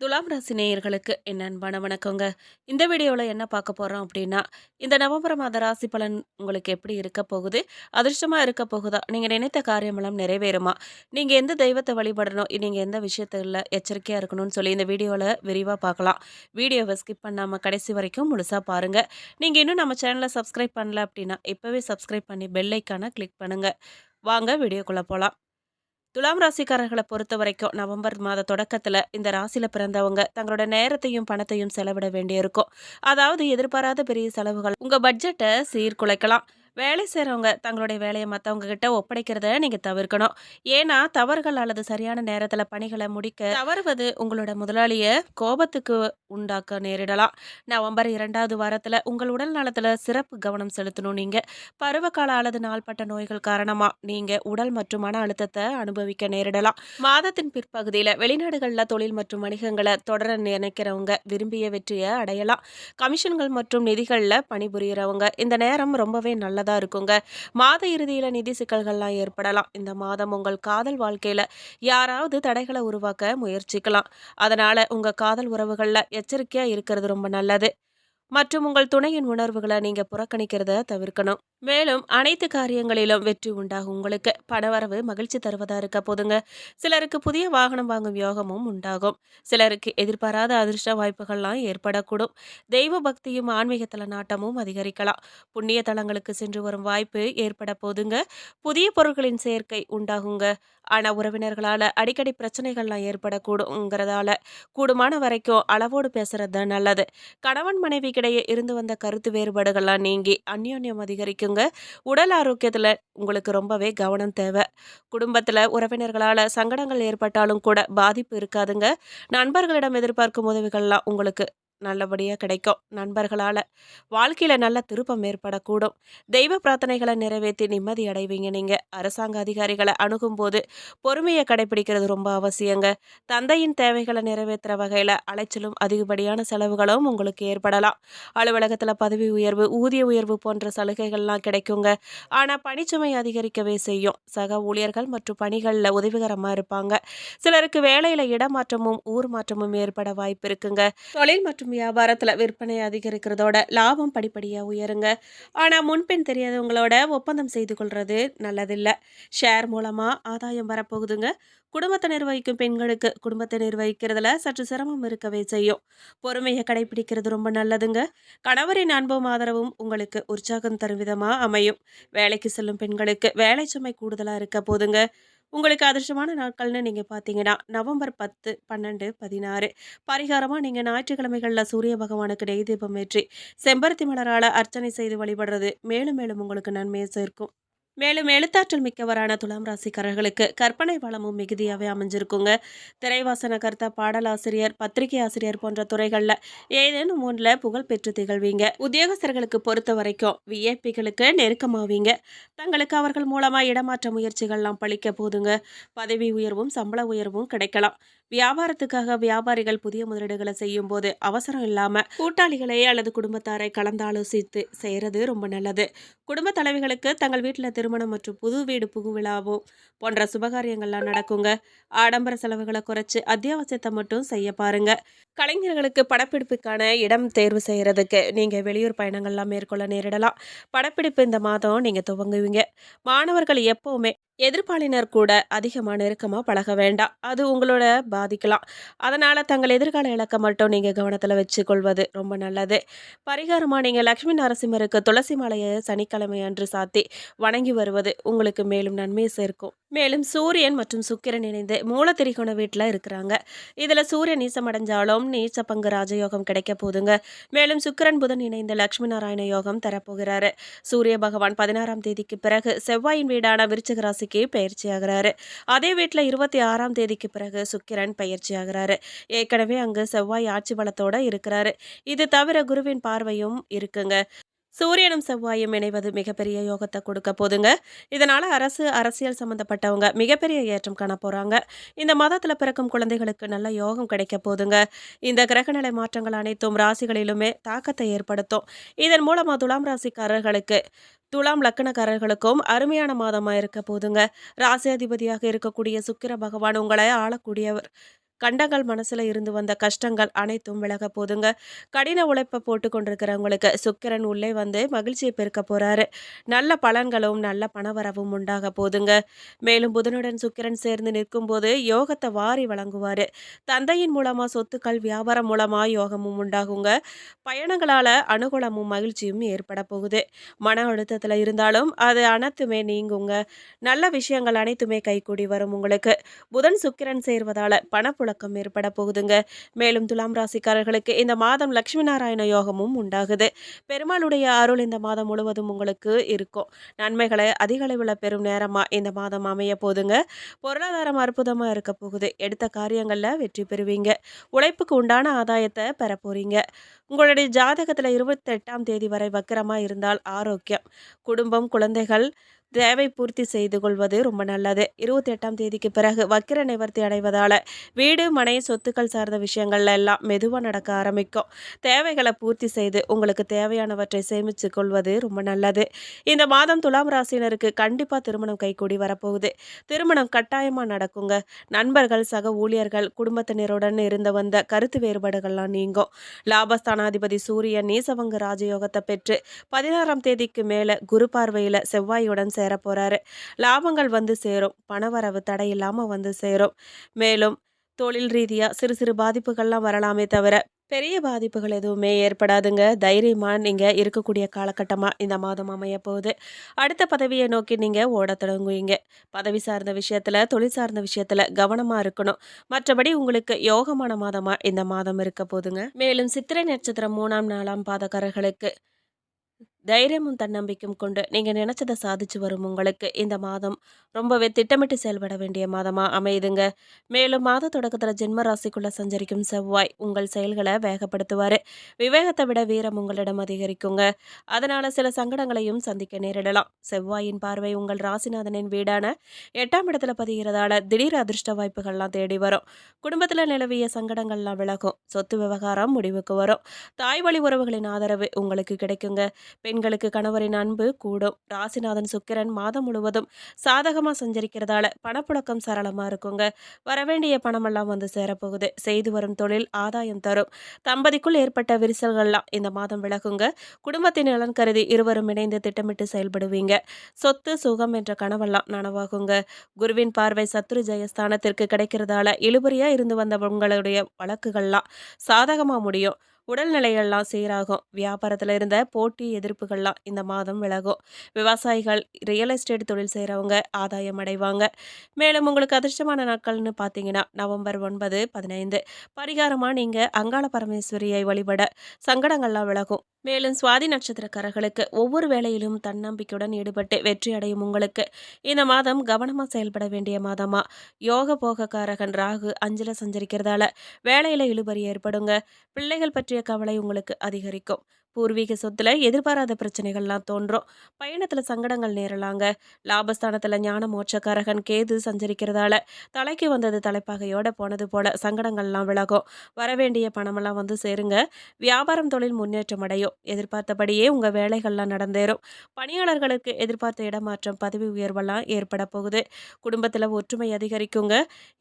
துலாம் ராசி நேயர்களுக்கு என் அன்பான வணக்கங்க. இந்த வீடியோவில் என்ன பார்க்க போகிறோம் அப்படின்னா இந்த நவம்பர் மாத ராசி பலன் உங்களுக்கு எப்படி இருக்க போகுது? அதிர்ஷ்டமாக இருக்க போகுதா? நீங்கள் நினைத்த காரியமெல்லாம் நிறைவேறுமா? நீங்கள் எந்த தெய்வத்தை வழிபடணும்? நீங்கள் எந்த விஷயத்தில் எச்சரிக்கையாக இருக்கணும்னு சொல்லி இந்த வீடியோவில் விரிவாக பார்க்கலாம். வீடியோவை ஸ்கிப் பண்ணாமல் கடைசி வரைக்கும் முழுசாக பாருங்கள் நீங்கள் இன்னும் நம்ம சேனலை சப்ஸ்கிரைப் பண்ணல அப்படின்னா இப்போவே சப்ஸ்கிரைப் பண்ணி பெல்லைக்கான கிளிக் பண்ணுங்கள் வாங்க வீடியோக்குள்ளே போகலாம் துலாம் ராசிக்காரர்களை பொறுத்த வரைக்கும் நவம்பர் மாத தொடக்கத்தில் இந்த ராசியில் பிறந்தவங்க தங்களோட நேரத்தையும் பணத்தையும் செலவிட வேண்டியிருக்கும். அதாவது எதிர்பாராத பெரிய செலவுகள். உங்கள் பட்ஜெட்டை சீர்குலைக்கலாம். வேலை செய்கிறவங்க தங்களுடைய வேலையை மற்றவங்க கிட்ட ஒப்படைக்கிறத நீங்கள் தவிர்க்கணும். ஏன்னா தவறுகள் அல்லது சரியான நேரத்தில் பணிகளை முடிக்க தவறுவது உங்களோட முதலாளியை கோபத்துக்கு உண்டாக்க நேரிடலாம். நவம்பர் இரண்டாவது வாரத்தில் உங்கள் உடல் நலத்தில் சிறப்பு கவனம் செலுத்தணும் நீங்கள் பருவகால அல்லது நாள்பட்ட நோய்கள் காரணமாக நீங்கள் உடல் மற்றும் மன அழுத்தத்தை அனுபவிக்க நேரிடலாம். மாதத்தின் பிற்பகுதியில் வெளிநாடுகளில் தொழில் மற்றும் வணிகங்களை தொடர நினைக்கிறவங்க விரும்பிய வெற்றியை அடையலாம். கமிஷன்கள் மற்றும் நிதிகளில் பணிபுரியறவங்க இந்த நேரம் ரொம்பவே தான் இருக்குங்க. மாத இறுதியில் நிதி சிக்கல்கள்லாம் ஏற்படலாம். இந்த மாதம் உங்கள் காதல் வாழ்க்கையில் யாராவது தடைகளை உருவாக்க முயற்சிக்கலாம். அதனால் உங்கள் காதல் உறவுகளில் எச்சரிக்கையாக இருக்கிறது ரொம்ப நல்லது. மற்றும் உங்கள் துணையின் உணர்வுகளை நீங்கள் புறக்கணிக்கிறத தவிர்க்கணும். மேலும் அனைத்து காரியங்களிலும் வெற்றி உண்டாகும். உங்களுக்கு பணவரவு மகிழ்ச்சி தருவதா இருக்க போதுங்க. சிலருக்கு புதிய வாகனம் வாங்கும் யோகமும் உண்டாகும். சிலருக்கு எதிர்பாராத அதிர்ஷ்ட வாய்ப்புகள்லாம் ஏற்படக்கூடும். தெய்வ பக்தியும் ஆன்மீகத்தல நாட்டமும் அதிகரிக்கலாம். புண்ணிய தலங்களுக்கு சென்று வரும் வாய்ப்பு ஏற்பட போதுங்க. புதிய பொருட்களின் சேர்க்கை உண்டாகுங்க. ஆனால் உறவினர்களால் அடிக்கடி பிரச்சனைகள்லாம் ஏற்படக்கூடுங்கிறதால கூடுமான வரைக்கும் அளவோடு பேசுறது தான் நல்லது. கணவன் மனைவிக்கிடையே இருந்து வந்த கருத்து வேறுபாடுகள்லாம் நீங்கி அந்யோன்யம் அதிகரிக்குங்க. உடல் ஆரோக்கியத்தில் உங்களுக்கு ரொம்பவே கவனம் தேவை. குடும்பத்தில் உறவினர்களால் சங்கடங்கள் ஏற்பட்டாலும் கூட பாதிப்பு இருக்காதுங்க. நண்பர்களிடம் எதிர்பார்க்கும் உதவிகள்லாம் உங்களுக்கு நல்லபடியாக கிடைக்கும் நண்பர்களால். வாழ்க்கையில் நல்ல திருப்பம் ஏற்படக்கூடும். தெய்வ பிரார்த்தனைகளை நிறைவேற்றி நிம்மதி அடைவீங்க நீங்கள் அரசாங்க அதிகாரிகளை அணுகும்போது பொறுமையை கடைபிடிக்கிறது ரொம்ப அவசியங்க. தந்தையின் தேவைகளை நிறைவேற்றுற வகையில் அலைச்சலும் அதிகப்படியான செலவுகளும் உங்களுக்கு ஏற்படலாம். அலுவலகத்தில் பதவி உயர்வு ஊதிய உயர்வு போன்ற சலுகைகள்லாம் கிடைக்குங்க. ஆனால் பணிச்சுமை அதிகரிக்கவே செய்யும். சக ஊழியர்கள் மற்றும் பணிகளில் உதவிகரமாக இருப்பாங்க. சிலருக்கு வேலையில் இடமாற்றமும் ஊர் மாற்றமும் ஏற்பட வாய்ப்பு இருக்குங்க. தொழில் மற்றும் வியாபாரத்தில் விற்பனை அதிகரிக்கிறதோட லாபம் படிப்படியாக உயருங்க. ஆனால் முன்பின் தெரியாதவங்களோட ஒப்பந்தம் செய்து கொள்வது நல்லதில்லை. ஷேர் மூலமாக ஆதாயம் வரப்போகுதுங்க. குடும்பத்தை நிர்வகிக்கும் பெண்களுக்கு குடும்பத்தை நிர்வகிக்கிறதுல சற்று சிரமம் இருக்கவே செய்யும். பொறுமையை கடைபிடிக்கிறது ரொம்ப நல்லதுங்க. கணவரின் அன்பும் ஆதரவும் உங்களுக்கு உற்சாகம் தரும் விதமாக அமையும். வேலைக்கு செல்லும் பெண்களுக்கு வேலை சுமை கூடுதலாக இருக்க போதுங்க. உங்களுக்கு அதிர்ஷ்டமான நாட்கள்னு நீங்கள் பார்த்தீங்கன்னா நவம்பர் பத்து பன்னெண்டு பதினாறு. பரிகாரமாக நீங்கள் ஞாயிற்றுக்கிழமைகளில் சூரிய பகவானுக்கு நெய் தீபம் ஏற்றி செம்பருத்தி மலரால் அர்ச்சனை செய்து வழிபடுறது மேலும் மேலும் உங்களுக்கு நன்மையை சேர்க்கும். மேலும் எழுத்தாற்றல் மிக்கவரான துலாம் ராசிக்காரர்களுக்கு கற்பனை வளமும் மிகுதியாகவே அமைஞ்சிருக்குங்க. திரைவாசன கர்த்தா பாடலாசிரியர் பத்திரிகை ஆசிரியர் போன்ற துறைகளில் ஏதேனும் ஒன்றில் புகழ் பெற்று திகழ்வீங்க. உத்தியோகஸ்தர்களுக்கு பொறுத்த வரைக்கும் விஐபிகளுக்கு நெருக்கமாவீங்க. தங்களுக்கு அவர்கள் மூலமாக இடமாற்ற முயற்சிகள்லாம் பழிக்க போதுங்க. பதவி உயர்வும் சம்பள உயர்வும் கிடைக்கலாம். வியாபாரத்துக்காக வியாபாரிகள் புதிய முதலீடுகளை செய்யும் போது அவசரம் இல்லாமல் கூட்டாளிகளை அல்லது குடும்பத்தாரை கலந்தாலோசித்து செய்கிறது ரொம்ப நல்லது. குடும்ப தலைவிகளுக்கு தங்கள் வீட்டில் திருமணம் மற்றும் புது வீடு புகு விழாவும் போன்ற சுபகாரியங்கள்லாம் நடக்குங்க. ஆடம்பர செலவுகளை குறைச்சு அத்தியாவசியத்தை மட்டும் செய்ய பாருங்க. கலைஞர்களுக்கு படப்பிடிப்புக்கான இடம் தேர்வு செய்கிறதுக்கு நீங்கள் வெளியூர் பயணங்கள்லாம் மேற்கொள்ள நேரிடலாம். படப்பிடிப்பு இந்த மாதம் நீங்கள் துவங்குவீங்க. மாணவர்கள் எப்போவுமே எதிர்ப்பாளினர் கூட அதிகமாக நெருக்கமாக பழக வேண்டாம். அது உங்களோட பாதிக்கலாம். அதனால் தங்கள் எதிர்கால இலக்கை மட்டும் நீங்கள் கவனத்தில் வச்சுக்கொள்வது ரொம்ப நல்லது. பரிகாரமாக நீங்கள் லக்ஷ்மி நரசிம்மருக்கு துளசி மாலையை சனிக்கிழமை அன்று சாத்தி வணங்கி வருவது உங்களுக்கு மேலும் நன்மையை சேர்க்கும். மேலும் சூரியன் மற்றும் சுக்கிரன் இணைந்து மூலத்திரிகோண வீட்டில் இருக்கிறாங்க. இதில் சூரியன் நீசமடைஞ்சாலும் நீச்ச பங்கு ராஜயோகம் கிடைக்க போதுங்க. மேலும் சுக்கிரன் புதன் இணைந்த லக்ஷ்மி நாராயண யோகம் தரப்போகிறாரு. சூரிய பகவான் பதினாறாம் தேதிக்கு பிறகு செவ்வாயின் வீடான விருச்சிக ராசிக்கு பயிற்சி ஆகிறாரு. அதே வீட்டில் இருபத்தி ஆறாம் தேதிக்கு பிறகு சுக்கிரன் பயிற்சி ஆகிறாரு. ஏற்கனவே அங்கு செவ்வாய் ஆட்சி பலத்தோட இருக்கிறாரு. இது தவிர குருவின் பார்வையும் இருக்குங்க. சூரியனும் செவ்வாயும் இணைவது மிகப்பெரிய யோகத்தை கொடுக்க போதுங்க. இதனால் அரசு அரசியல் சம்மந்தப்பட்டவங்க மிகப்பெரிய ஏற்றம் காண போகிறாங்க இந்த மதத்தில் பிறக்கும் குழந்தைகளுக்கு நல்ல யோகம் கிடைக்க போதுங்க. இந்த கிரகநிலை மாற்றங்கள் அனைத்தும் ராசிகளிலுமே தாக்கத்தை ஏற்படுத்தும். இதன் மூலமாக துலாம் ராசிக்காரர்களுக்கு துலாம் லக்கணக்காரர்களுக்கும் அருமையான மாதமாக இருக்க போதுங்க. ராசி அதிபதியாக இருக்கக்கூடிய சுக்கிர பகவான் உங்களை ஆளக்கூடியவர். கண்டங்கள் மனசுல இருந்து வந்த கஷ்டங்கள் அனைத்தும் விலக போதுங்க. கடின உழைப்பை போட்டு கொண்டிருக்கிறவங்களுக்கு சுக்கிரன் உள்ளே வந்து மகிழ்ச்சியை பெருக்க போறாரு. நல்ல பலன்களும் நல்ல பணவரவும் உண்டாக போதுங்க. மேலும் புதனுடன் சுக்கிரன் சேர்ந்து நிற்கும் போது யோகத்தை வாரி வழங்குவாரு. தந்தையின் மூலமா சொத்துக்கள் வியாபாரம் மூலமா யோகமும் உண்டாகுங்க. பயணங்களால அனுகூலமும் மகிழ்ச்சியும் ஏற்பட போகுது. மன அழுத்தத்துல இருந்தாலும் அது அனைத்துமே நீங்குங்க. நல்ல விஷயங்கள் அனைத்துமே கைகூடி வரும் உங்களுக்கு. புதன் சுக்கிரன் சேர்வதால குழக்கம் ஏற்பட போகுதுங்க. மேலும் துலாம் ராசிக்காரர்களுக்கு இந்த மாதம் லட்சுமி நாராயண யோகமும் உண்டாகுது. பெருமாளுடைய அருள் இந்த மாதம் முழுவதும் உங்களுக்கு இருக்கும். நன்மைகளை அதிக அளவில் பெறும் நேரமாக இந்த மாதம் அமைய போதுங்க பொருளாதாரம் அற்புதமாக இருக்க போகுது. எடுத்த காரியங்களில் வெற்றி பெறுவீங்க. உழைப்புக்கு உண்டான ஆதாயத்தை பெற போறீங்க உங்களுடைய ஜாதகத்தில் இருபத்தெட்டாம் தேதி வரை வக்கரமாக இருந்தால் ஆரோக்கியம். குடும்பம் குழந்தைகள் தேவை பூர்த்தி செய்து கொள்வது ரொம்ப நல்லது. இருபத்தி எட்டாம் தேதிக்கு பிறகு வக்கிர நிவர்த்தி அடைவதால் வீடு மனை சொத்துக்கள் சார்ந்த விஷயங்கள்ல எல்லாம் மெதுவாக நடக்க ஆரம்பிக்கும். தேவைகளை பூர்த்தி செய்து உங்களுக்கு தேவையானவற்றை சேமித்து கொள்வது ரொம்ப நல்லது. இந்த மாதம் துலாம் ராசினருக்கு கண்டிப்பாக திருமணம் கைகூடி வரப்போகுது. திருமணம் கட்டாயமாக நடக்குங்க. நண்பர்கள் சக ஊழியர்கள் குடும்பத்தினருடன் இருந்து வந்த கருத்து வேறுபாடுகள்லாம் நீங்கும். லாபஸ்தானாதிபதி சூரியன் நீசவங்க ராஜயோகத்தை பெற்று பதினாறாம் தேதிக்கு மேலே குரு பார்வையில் செவ்வாயுடன் சேர போறாரு லாபங்கள் வந்து சேரும். பணவரவு தடையில்லாமல் வந்து சேரும். மேலும் தொழில் ரீதியாக சிறு சிறு பாதிப்புகள்லாம் வரலாமே தவிர பெரிய பாதிப்புகள் எதுவுமே ஏற்படாதுங்க. தைரியமாக நீங்கள் இருக்கக்கூடிய காலகட்டமாக இந்த மாதம் அமைய போகுது. அடுத்த பதவியை நோக்கி நீங்கள் ஓட தொடங்குவீங்க. பதவி சார்ந்த விஷயத்தில் தொழில் சார்ந்த விஷயத்தில் கவனமாக இருக்கணும். மற்றபடி உங்களுக்கு யோகமான மாதமாக இந்த மாதம் இருக்க போதுங்க மேலும் சித்திரை நட்சத்திரம் மூணாம் நாலாம் பாதக்காரர்களுக்கு தைரியமும் தன்னம்பிக்கையும் கொண்டு நீங்கள் நினச்சதை சாதிச்சு வரும் உங்களுக்கு. இந்த மாதம் ரொம்பவே திட்டமிட்டு செயல்பட வேண்டிய மாதமாக அமையுதுங்க. மேலும் மாத தொடக்கத்தில் ஜென்ம ராசிக்குள்ளே சஞ்சரிக்கும் செவ்வாய் உங்கள் செயல்களை வேகப்படுத்துவார். விவேகத்தை விட வீரம் உங்களிடம் அதிகரிக்குங்க. அதனால் சில சங்கடங்களையும் சந்திக்க நேரிடலாம். செவ்வாயின் பார்வை உங்கள் ராசிநாதனின் வீடான எட்டாம் இடத்துல பதிகிறதால திடீர் அதிர்ஷ்ட வாய்ப்புகள்லாம் தேடி வரும். குடும்பத்தில் நிலவிய சங்கடங்கள்லாம் விலகும். சொத்து விவகாரம் முடிவுக்கு வரும். தாய் வழி உறவுகளின் ஆதரவு உங்களுக்கு கிடைக்குங்க. பெண்களுக்கு கணவரின் அன்பு கூடும். ராசிநாதன் சுக்கிரன் மாதம் முழுவதும் சாதகமாக சஞ்சரிக்கிறதால பணப்புழக்கம் சரளமாக இருக்குங்க. வரவேண்டிய பணமெல்லாம் வந்து சேரப்போகுது. செய்து வரும் தொழில் ஆதாயம் தரும். தம்பதிக்குள் ஏற்பட்ட விரிசல்கள்லாம் இந்த மாதம் விலகுங்க. குடும்பத்தின் நலன் கருதி இருவரும் இணைந்து திட்டமிட்டு செயல்படுவீங்க. சொத்து சுகம் என்ற கனவெல்லாம் நனவாகுங்க. குருவின் பார்வை சத்ரு ஜெயஸ்தானத்திற்கு கிடைக்கிறதால இழுபறியாக இருந்து வந்த உங்களுடைய வழக்குகள்லாம் சாதகமாக முடியும். உடல்நிலைகள்லாம் சீராகும். வியாபாரத்தில் இருந்த போட்டி எதிர்ப்புகள்லாம் இந்த மாதம் விலகும். விவசாயிகள் ரியல் எஸ்டேட் தொழில் செய்கிறவங்க ஆதாயம் அடைவாங்க. மேலும் உங்களுக்கு அதிர்ஷ்டமான நாட்கள்னு பார்த்தீங்கன்னா நவம்பர் ஒன்பது பதினைந்து. பரிகாரமாக நீங்கள் அங்காள பரமேஸ்வரியை வழிபட சங்கடங்கள்லாம் விலகும். மேலும் சுவாதி நட்சத்திரக்காரர்களுக்கு ஒவ்வொரு வேலையிலும் தன்னம்பிக்கையுடன் ஈடுபட்டு வெற்றி அடையும் உங்களுக்கு. இந்த மாதம் கவனமாக செயல்பட வேண்டிய மாதமா? யோக போகக்காரகன் ராகு அஞ்சல சஞ்சரிக்கிறதால வேலையில் இழுபறி ஏற்படுங்க. பிள்ளைகள் பற்றி பற்றிய கவலை உங்களுக்கு அதிகரிக்கும். பூர்வீக சொத்துல எதிர்பாராத பிரச்சனைகள்லாம் தோன்றும். பயணத்துல சங்கடங்கள் நேரலாங்க. லாபஸ்தானத்துல ஞான மோட்சக்காரகன் கேது சஞ்சரிக்கிறதால தலைக்கு வந்தது தலைப்பாகையோட போனது போல சங்கடங்கள்லாம் விலகும். வரவேண்டிய பணமெல்லாம் வந்து சேருங்க. வியாபாரம் தொழில் முன்னேற்றம் அடையும். எதிர்பார்த்தபடியே உங்க வேலைகள்லாம் நடந்தேறும். பணியாளர்களுக்கு எதிர்பார்த்த இடமாற்றம் பதவி உயர்வெல்லாம் ஏற்பட போகுது. குடும்பத்துல ஒற்றுமை அதிகரிக்குங்க.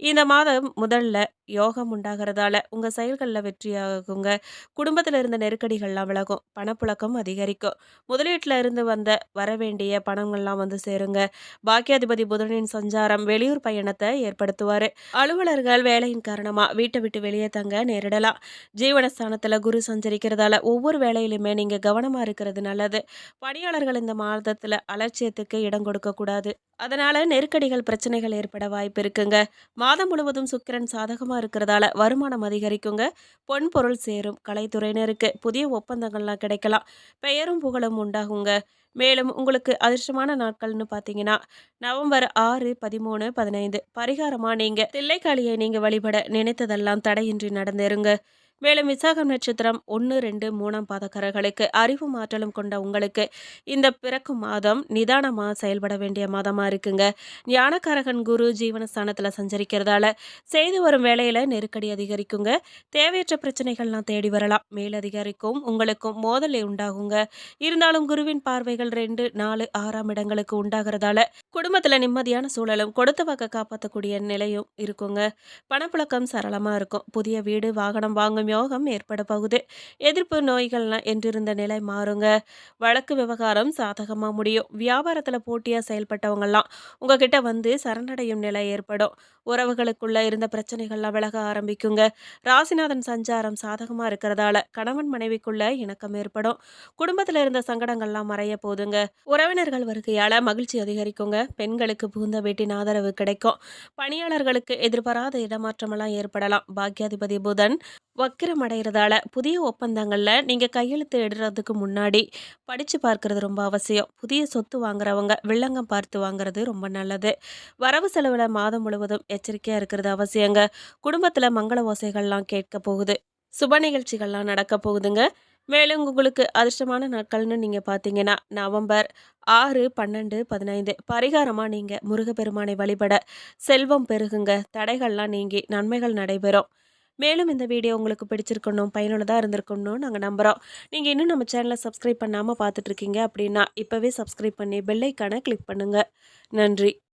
இந்த மாதம் முதல்ல யோகம் உண்டாகிறதால உங்கள் செயல்களில் வெற்றியாகுங்க. குடும்பத்தில் இருந்த நெருக்கடிகள்லாம் விலகும். பணப்புழக்கம் அதிகரிக்கும். முதலீட்டில் இருந்து வந்த வரவேண்டிய பணங்கள்லாம் வந்து சேருங்க. பாக்கியாதிபதி புதனின் சஞ்சாரம் வெளியூர் பயணத்தை ஏற்படுத்துவார். அலுவலர்கள் வேலையின் காரணமாக வீட்டை விட்டு வெளியே தங்க நேரிடலாம். ஜீவனஸ்தானத்தில் குரு சஞ்சரிக்கிறதால ஒவ்வொரு வேலையிலுமே நீங்கள் கவனமாக இருக்கிறது நல்லது. பணியாளர்கள் இந்த மாதத்தில் அலட்சியத்துக்கு இடம் கொடுக்கக்கூடாது அதனால் நெருக்கடிகள் பிரச்சனைகள் ஏற்பட வாய்ப்பு இருக்குங்க. மாதம் முழுவதும் சுக்கிரன் சாதகமாக இருக்கிறதால வருமானம் அதிகரிக்குங்க. பொன் பொருள் சேரும் கலைத்துறையினருக்கு புதிய ஒப்பந்தங்கள்லாம் கிடைக்கலாம். பெயரும் புகழும் உண்டாகுங்க. மேலும் உங்களுக்கு அதிர்ஷ்டமான நாட்கள்னு பார்த்தீங்கன்னா நவம்பர் ஆறு பதிமூணு பதினைந்து பரிகாரமாக நீங்கள் தில்லைக்காளியை நீங்கள் வழிபட நினைத்ததெல்லாம் தடையின்றி நடந்தேருங்க மேலும் விசாகம் நட்சத்திரம் ஒன்று ரெண்டு மூணாம் பாதக்காரர்களுக்கு அறிவு மாற்றலும் கொண்ட உங்களுக்கு இந்த பிறக்கும் மாதம் நிதானமாக செயல்பட வேண்டிய மாதமாக இருக்குங்க. ஞானக்காரகன் குரு ஜீவனஸ்தானத்தில் சஞ்சரிக்கிறதால செய்து வரும் வேலையில் நெருக்கடி அதிகரிக்குங்க. தேவையற்ற பிரச்சனைகள்லாம் தேடி வரலாம். மேலதிகாரிக்கும் உங்களுக்கும் மோதலை உண்டாகுங்க. இருந்தாலும் குருவின் பார்வைகள் ரெண்டு நாலு ஆறாம் இடங்களுக்கு உண்டாகிறதால குடும்பத்தில் நிம்மதியான சூழலும் கொடுத்த வாக்க காப்பாற்றக்கூடிய நிலையும் இருக்குங்க. பணப்புழக்கம் சரளமாக இருக்கும். புதிய வீடு வாகனம் வாங்கும் யோகம் ஏற்பட போகுது. எதிர்ப்பு நோய்கள்லாம் என்றிருந்த நிலை மாறுங்க. வழக்கு விவகாரம் சாதகமாக முடியும். வியாபாரத்தில் போட்டியாக செயல்பட்டவங்கெல்லாம் உங்ககிட்ட வந்து சரணடையும் நிலை ஏற்படும். உறவுகளுக்குள்ள இருந்த பிரச்சனைகள்லாம் விலக ஆரம்பிக்குங்க. ராசிநாதன் சஞ்சாரம் சாதகமாக இருக்கிறதால கணவன் மனைவிக்குள்ள இணக்கம் ஏற்படும். குடும்பத்தில் இருந்த சங்கடங்கள்லாம் மறைய போதுங்க. உறவினர்கள் வருகையால் மகிழ்ச்சி அதிகரிக்குங்க. பெண்களுக்கு புகுந்த வீட்டின் ஆதரவு கிடைக்கும். பணியாளர்களுக்கு எதிர்பாராத இடமாற்றமெல்லாம் ஏற்படலாம். பாக்யாதிபதி புதன் வக்கிரம் அடைகிறதால புதிய ஒப்பந்தங்களில் நீங்கள் கையெழுத்து இடுறதுக்கு முன்னாடி படித்து பார்க்கறது ரொம்ப அவசியம். புதிய சொத்து வாங்குறவங்க வில்லங்கம் பார்த்து வாங்குறது ரொம்ப நல்லது. வரவு செலவில் மாதம் முழுவதும் எச்சரிக்கையாக இருக்கிறது அவசியங்க. குடும்பத்தில் மங்கள ஓசைகள்லாம் கேட்க போகுது. சுப நிகழ்ச்சிகள்லாம் நடக்க போகுதுங்க. மேலும் உங்களுக்கு அதிர்ஷ்டமான நாட்கள்னு நீங்கள் பார்த்தீங்கன்னா நவம்பர் ஆறு பன்னெண்டு பதினைந்து பரிகாரமாக நீங்கள் முருகப்பெருமானை வழிபட செல்வம் பெருகுங்க. தடைகள்லாம் நீங்கி நன்மைகள் நடைபெறும். மேலும் இந்த வீடியோ உங்களுக்கு பிடிச்சிருக்கணும் பயனுள்ளதாக இருந்திருக்கணும் நாங்கள் நம்புகிறோம் நீங்கள் இன்னும் நம்ம சேனலை சப்ஸ்கிரைப் பண்ணாமல் பார்த்துட்ருக்கீங்க அப்படின்னா இப்போவே சப்ஸ்கிரைப் பண்ணி பெல்லைக்கான கிளிக் பண்ணுங்கள் நன்றி.